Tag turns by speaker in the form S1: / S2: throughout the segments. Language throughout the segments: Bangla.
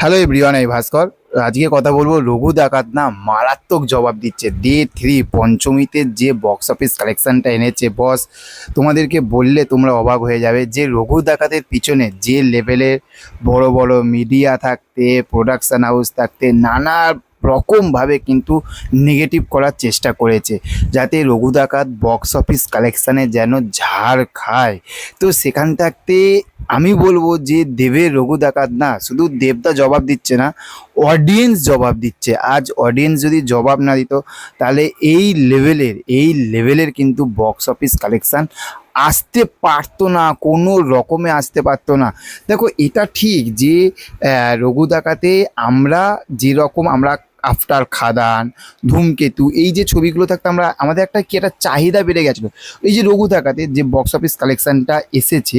S1: হ্যালো এভরিওয়ান এই ভাস্কর। আজকে কথা বলব রঘু ডাকাত না মারাত্মক জবাব দিচ্ছে। ডে থ্রি পঞ্চমীতে যে বক্স অফিস কালেকশানটা এনেছে বস তোমাদেরকে বললে তোমরা অবাক হয়ে যাবে যে রঘু ডাকাতের পিছনে যে লেভেলের বড় বড় মিডিয়া থাকতে প্রোডাকশান হাউস থাকতে, নানা রকমভাবে কিন্তু নেগেটিভ করার চেষ্টা করেছে, যাতে রঘু ডাকাত বক্স অফিস কালেকশানে যেন ঝাড় খায়। তো সেখান থাকতে আমি বলব যে দেবের রঘু ডাকাত না, শুধু দেবদা জবাব দিচ্ছে না অডিয়েন্স জবাব দিচ্ছে। আজ অডিয়েন্স যদি জবাব না দিত, তাহলে এই লেভেলের এই লেভেলের কিন্তু বক্স অফিস কালেকশান আসতে পারতো না, কোনো রকমে আসতে পারতো না। দেখো, এটা ঠিক যে রঘু ডাকাতে আমরা যেরকম আমরা আফটার খাদান, ধূমকেতু, এই যে ছবিগুলো থাকতো আমরা, আমাদের একটা কি একটা চাহিদা বেড়ে গেছিল। এই যে রঘু থাকাতে যে বক্স অফিস কালেকশানটা এসেছে,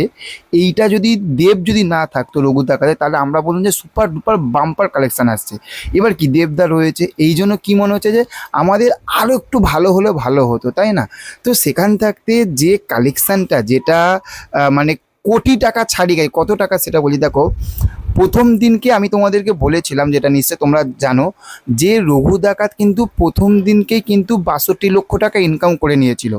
S1: এইটা যদি দেব যদি না থাকতো রঘু থাকাতে, তাহলে আমরা বলুন যে সুপার ডুপার বাম্পার কালেকশান আসছে। এবার কি দেবদা রয়েছে, এই জন্য কী মনে হচ্ছে যে আমাদের আরও একটু ভালো হলে ভালো হতো, তাই না? তো সেখান থাকতে যে কালেকশানটা যেটা মানে কোটি টাকা ছাড়ি গাই কত টাকা সেটা বলি, দেখো প্রথম দিনকে আমি তোমাদেরকে বলেছিলাম, যেটা নিশ্চয় তোমরা জানো, যে রঘু ডাকাত কিন্তু প্রথম দিনকেই কিন্তু বাষট্টি লক্ষ টাকা ইনকাম করে নিয়েছিল।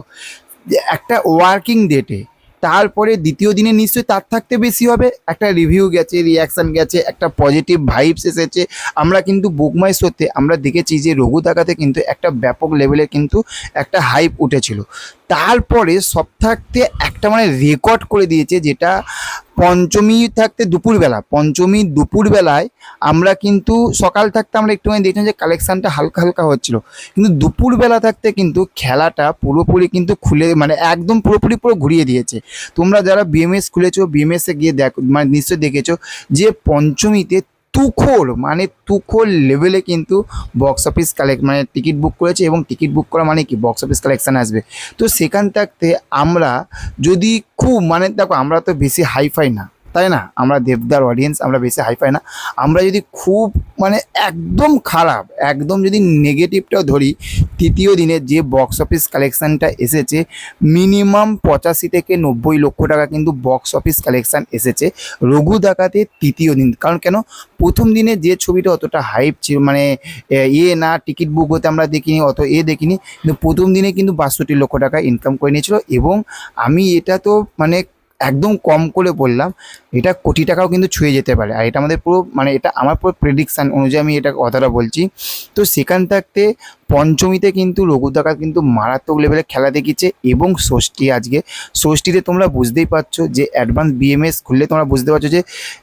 S1: একটা ওয়ার্কিং ডেটে তারপরে দ্বিতীয় দিনে নিশ্চয়ই তার থাকতে বেশি হবে। একটা রিভিউ গেছে রিয়াকশান গেছে, একটা পজিটিভ ভাইবস এসেছে। আমরা কিন্তু বুকমাই সত্যি আমরা দেখেছি যে রঘু ডাকাতে কিন্তু একটা ব্যাপক লেভেলের কিন্তু একটা হাইপ উঠেছিল। তারপরে সব থাকতে একটা মানে রেকর্ড করে দিয়েছে যেটা পঞ্চমী থাকতে দুপুরবেলা। পঞ্চমী দুপুরবেলায় আমরা কিন্তু সকাল থাকতে আমরা একটুখানি দেখছিলাম যে কালেকশানটা হালকা হালকা হচ্ছিল। কিন্তু দুপুরবেলা থাকতে কিন্তু খেলাটা পুরোপুরি কিন্তু খুলে মানে একদম পুরোপুরি পুরো ঘুরিয়ে দিয়েছে। তোমরা যারা বিএমএস খুলেছো বিএমএসে গিয়ে দেখো মানে নিশ্চয়ই দেখেছ যে পঞ্চমীতে তুখোর মানে তুখোর লেভেলে কিন্তু বক্স অফিস কালেক্ট মানে টিকিট বুক করেছে এবং টিকিট বুক করা মানে কি? বক্স অফিস কালেকশান আসবে। তো সেখান থাকতে আমরা যদি খুব মানে দেখো, আমরা তো বেশি হাইফাই না। তাই না? আমরা দেবদার অডিয়েন্স আমরা বেশি হাইফাই না। আমরা যদি খুব মানে একদম খারাপ একদম যদি নেগেটিভটাও ধরি তৃতীয় দিনে যে বক্স অফিস কালেকশানটা এসেছে মিনিমাম পঁচাশি থেকে নব্বই লক্ষ টাকা কিন্তু বক্স অফিস কালেকশান এসেছে রঘু ডাকাতে তৃতীয় দিন। কারণ কেন? প্রথম দিনে যে ছবিটা অতটা হাইপ ছিল মানে এ, না টিকিট বুক হতে আমরা দেখিনি অত এ দেখিনি কিন্তু প্রথম দিনে কিন্তু বাষট্টি লক্ষ টাকা ইনকাম করে নিয়েছিল। এবং আমি এটা তো মানে একদম কম করে বললাম, এটা কোটি টাকাও কিন্তু ছুঁয়ে যেতে পারে। আর এটা আমাদের পুরো মানে এটা আমার পুরো প্রেডিকশান অনুযায়ী আমি এটা কথাটা বলছি। তো সেখান থাকতে পঞ্চমীতে কিন্তু ডাকাত কিন্তু মারাত্মক লেভেলে খেলা দেখিয়েছে এবং ষষ্ঠী আজকে। ষষ্ঠীতে তোমরা বুঝতেই পারছ যে অ্যাডভান্স বিএমএস খুললে তোমরা বুঝতে পারছ যে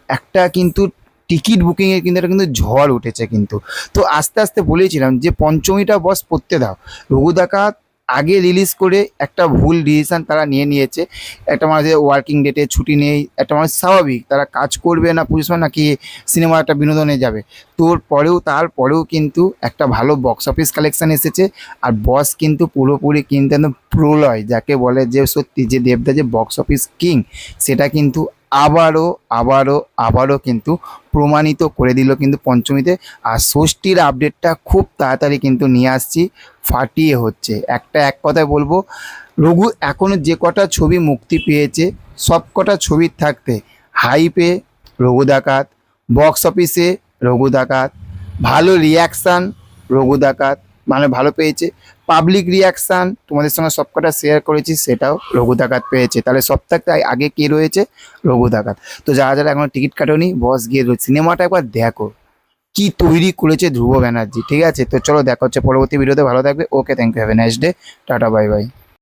S1: একটা কিন্তু টিকিট বুকিংয়ের কিন্তু একটা কিন্তু ঝড় উঠেছে কিন্তু। তো আস্তে আস্তে বলেছিলাম যে পঞ্চমীটা বস পড়তে দাও। রঘু ডাকাত আগে রিলিজ করে একটা ভুল ডিসিশান তারা নিয়ে নিয়েছে। একটা মানুষের ওয়ার্কিং ডেটে ছুটি নেই, একটা মানুষ স্বাভাবিক, তারা কাজ করবে না পুলিশ নাকি সিনেমা একটা বিনোদনে যাবে। তোর পরেও, তারপরেও কিন্তু একটা ভালো বক্স অফিস কালেকশন এসেছে। আর বস কিন্তু পুরোপুরি কিন্তু একদম প্রলয়, যাকে বলে যে সত্যি যে দেবদা যে বক্স অফিস কিং সেটা কিন্তু আবারও আবারও আবারও কিন্তু প্রমাণিত করে দিল কিন্তু পঞ্চমীতে। আর ষষ্ঠীর আপডেটটা খুব তাড়াতাড়ি কিন্তু নিয়ে আসছি, ফাটিয়ে হচ্ছে। একটা এক কথায় বলব, রঘু এখনও যে কটা ছবি মুক্তি পেয়েছে, সব কটা ছবির থাকতে হাইপে রঘু ডাকাত বক্স অফিসে রঘু ডাকাত, ভালো রিয়াকশান রঘু ডাকাত মানে ভালো পেয়েছে। পাবলিক রিয়াকশান তোমাদের সঙ্গে সবকটা শেয়ার করেছি, সেটাও রঘু ডাকাত পেয়েছে। তাহলে সপ্তাহে আগে কে রয়েছে? রঘু ডাকাত তো যারা যারা এখনও টিকিট কাটোনি, বস গিয়ে সিনেমাটা একবার দেখো। কি তৈরি করেছে ধ্রুব ব্যানার্জি, ঠিক আছে? তো চলো দেখা হচ্ছে পরবর্তী ভিডিওতে ভালো থাকবে। Okay thank you have a nice day tata bye bye